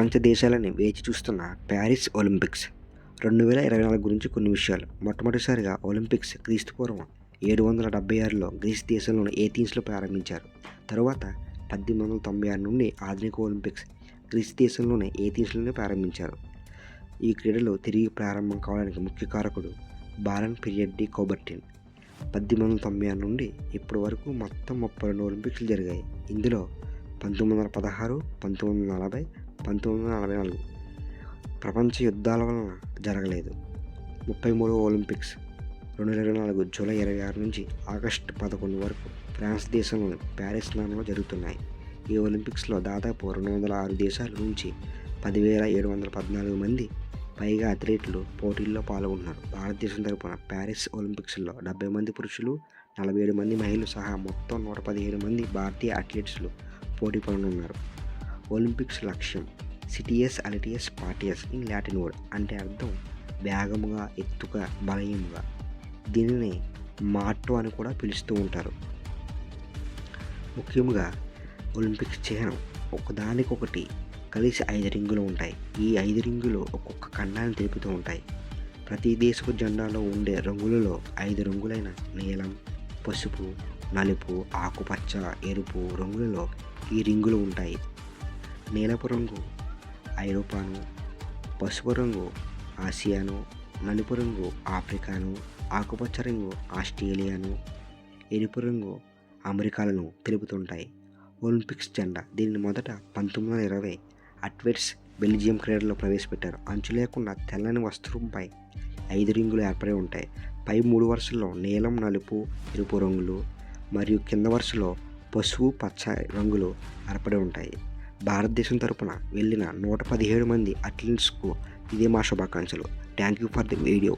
ప్రపంచ దేశాలని వేచి చూస్తున్న ప్యారిస్ ఒలింపిక్స్ రెండు వేల ఇరవై నాలుగు గురించి కొన్ని విషయాలు. మొట్టమొదటిసారిగా ఒలింపిక్స్ క్రీస్తు పూర్వం ఏడు వందల డెబ్బై ఆరులో గ్రీస్ దేశంలోని ఏథీన్స్లో ప్రారంభించారు. తరువాత పద్దెనిమిది వందల తొంభై ఆరు నుండి ఆధునిక ఒలింపిక్స్ గ్రీస్ దేశంలోని ఏథీన్స్లోనే ప్రారంభించారు. ఈ క్రీడలు తిరిగి ప్రారంభం కావడానికి ముఖ్య కారకుడు బారన్ పిరియడ్ డి కోబర్టిన్. పద్దెనిమిది వందల తొంభై ఆరు నుండి ఇప్పటి వరకు మొత్తం ముప్పై రెండు ఒలింపిక్స్లు జరిగాయి. ఇందులో పంతొమ్మిది వందల పదహారు పంతొమ్మిది వందల నలభై పంతొమ్మిది వందల నలభై నాలుగు. ప్రపంచ యుద్ధాల వలన జరగలేదు. ముప్పై మూడు ఒలింపిక్స్ రెండు వేల ఇరవై నాలుగు జూలై ఇరవై ఆరు నుంచి ఆగస్టు పదకొండు వరకు ఫ్రాన్స్ దేశంలోని ప్యారిస్ నగరంలో జరుగుతున్నాయి. ఈ ఒలింపిక్స్లో దాదాపు రెండు వందల ఆరు దేశాల నుంచి పదివేల ఏడు వందల పద్నాలుగు మంది పైగా అథ్లెట్లు పోటీల్లో పాల్గొంటున్నారు భారతదేశం తరపున ప్యారిస్ ఒలింపిక్స్లో డెబ్బై మంది పురుషులు నలభై ఏడు మంది మహిళలు సహా మొత్తం నూట పదిహేడు మంది భారతీయ అథ్లెట్స్లు పోటీ పడనున్నారు. ఒలింపిక్స్ లక్ష్యం సిటీఎస్ అలిటియస్ పాటియస్ ఇన్ లాటిన్ వర్డ్ అంటే అర్థం వేగముగా ఎత్తుగా బలయముగా దీనిని మాటో అని కూడా పిలుస్తూ ఉంటారు. ముఖ్యంగా ఒలింపిక్స్ చిహ్నం ఒకదానికొకటి కలిసి ఐదు రింగులు ఉంటాయి. ఈ ఐదు రింగులు ఒక్కొక్క ఖండాన్ని తెలుపుతూ ఉంటాయి. ప్రతి దేశపు జెండాలో ఉండే రంగులలో ఐదు రంగులైన నీలం పసుపు నలుపు ఆకుపచ్చ ఎరుపు రంగులలో ఈ రింగులు ఉంటాయి. నీలపు రంగు ఐరోపాను పసుపు రంగు ఆసియాను నలుపు రంగు ఆఫ్రికాను ఆకుపచ్చ రంగు ఆస్ట్రేలియాను ఎరుపు రంగు అమెరికాలను తెలుపుతుంటాయి. ఒలింపిక్స్ జెండా దీనిని మొదట పంతొమ్మిది వందల ఇరవై అట్వెట్స్ బెల్జియం క్రీడలో ప్రవేశపెట్టారు. అంచు లేకుండా తెల్లని వస్త్రంపై ఐదు రింగులు ఏర్పడి ఉంటాయి. పై మూడు వరుసల్లో నీలం నలుపు ఎరుపు రంగులు మరియు కింద వరుసలో పసుపు పచ్చ రంగులు ఏర్పడి ఉంటాయి. భారతదేశం తరపున వెళ్ళిన నూట పదిహేడు మంది అథ్లీట్స్కు ఇదే మా శుభాకాంక్షలు. Thank you for the video.